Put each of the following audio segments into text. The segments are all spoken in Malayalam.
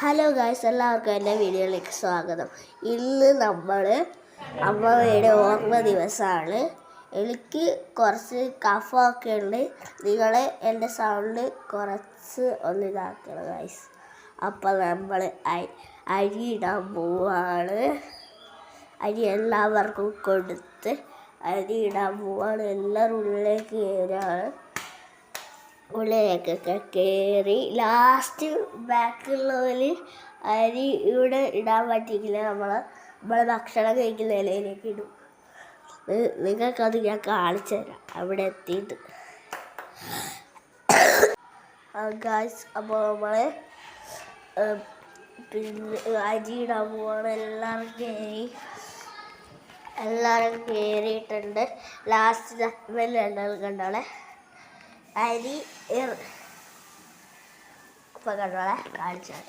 ഹലോ ഗായ്സ് എല്ലാവർക്കും എന്റെ വീഡിയോയിലേക്ക് സ്വാഗതം. ഇന്ന് നമ്മൾ അമ്മയുടെ ഓർമ്മ ദിവസമാണ്. എനിക്ക് കുറച്ച് കഫമൊക്കെ ഉണ്ട്. നിങ്ങൾ എന്റെ സൗണ്ട് കുറച്ച് ഒന്ന് ഇതാക്കണം ഗായ്സ് അപ്പോൾ നമ്മൾ അരി ഇടാൻ പോവാണ്. അരി എല്ലാവർക്കും കൊടുത്ത് അരി ഇടാൻ പോവാണ്. എല്ലാവരും ഉള്ളിലേക്ക് കയറുകയാണ് ഉള്ളിലേക്കൊക്കെ കയറി ലാസ്റ്റ് ബാക്കിയുള്ളവർ അരി ഇവിടെ ഇടാൻ പറ്റിയില്ല നമ്മൾ നമ്മളെ ഭക്ഷണം കഴിക്കുന്ന ഇലയിലേക്ക് ഇടും. നിങ്ങൾക്കത് ഞാൻ കാണിച്ചു തരാം. അവിടെ എത്തിയിട്ട്. ഗായ്സ് അപ്പോൾ നമ്മൾ പിന്നെ അരി ഇടാൻ പോവാണ്. എല്ലാവരും കയറി എല്ലാവരും കയറിയിട്ടുണ്ട് ലാസ്റ്റ് കണ്ടാളെ കണ്ടോളെ. അരി ഇപ്പൊ കണ്ടോളെ കാണിച്ചാൽ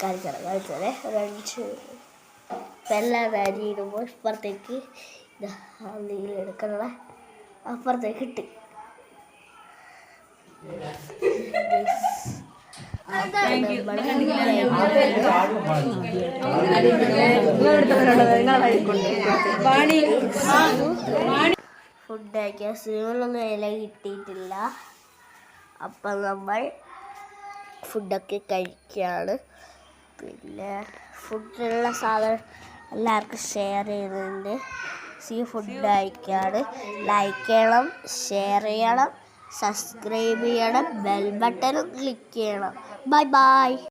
കാണിച്ചാൽ കാണിച്ചാലേ രണ്ട് എല്ലാവരും അരി ഇടുമ്പോൾ ഇപ്പുറത്തേക്ക് എന്തെങ്കിലും എടുക്കണ അപ്പുറത്തേക്ക് ഇട്ട്. ഫുഡ് കഴിക്കുക സ്വിമ്മിലൊന്നും ഇല കിട്ടിയിട്ടില്ല. അപ്പം നമ്മൾ ഫുഡൊക്കെ കഴിക്കുകയാണ്. പിന്നെ ഫുഡിലുള്ള സാധനം എല്ലാവർക്കും ഷെയർ ചെയ്യുന്നുണ്ട്. സീ ഫുഡ് കഴിക്കുകയാണ്. ലൈക്ക് ചെയ്യണം ഷെയർ ചെയ്യണം സബ്സ്ക്രൈബ് ചെയ്യണം ബെൽ ബട്ടണും ക്ലിക്ക് ചെയ്യണം. Bye bye